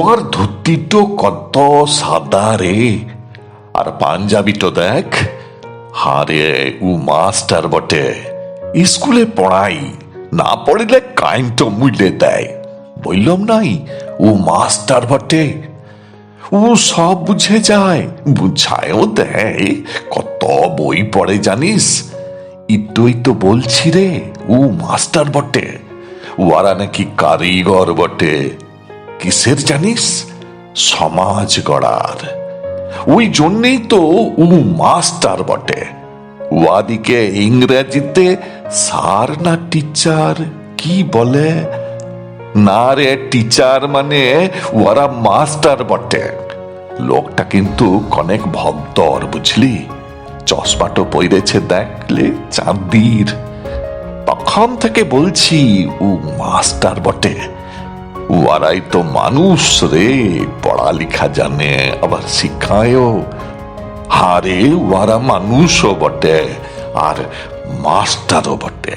ওর ধুতি তো কত সাদা রে। আর পাঞ্জাবিটা দেখ, হারে উ মাস্টার বটে। স্কুলে পড়াই, না পড়িলে কাইনটো মুইলে দেয়। বললাম নাই ও মাস্টার বটে। ও সব বুঝে যায়, বুঝায়ও দেয়, কত বই পড়ে জানিস। ইতই তো বলছি রে ও মাস্টার বটে। ওরা নাকি কারিগর বটে। কিসের জানিস? সমাজ গড়ার। ওই জন্যেই তো উ মাস্টার বটে। ওয়াদিকে ইংরেজিতে সার না টিচার, কি বলে? না রে টিচার মানে ওরা মাস্টার বটে। লোকটা কিন্তু অনেক ভদ্দর বুঝলি? চশমাটো পইরেছে দেখলে চাঁদির। তখন থেকে বলছি ও মাস্টার বটে। ওরাই তো মানুষ রে পড়ালেখা জানে আবার শিক্ষায়ও হারে ওরা মানুষও বটে আর মাস্টারও বটে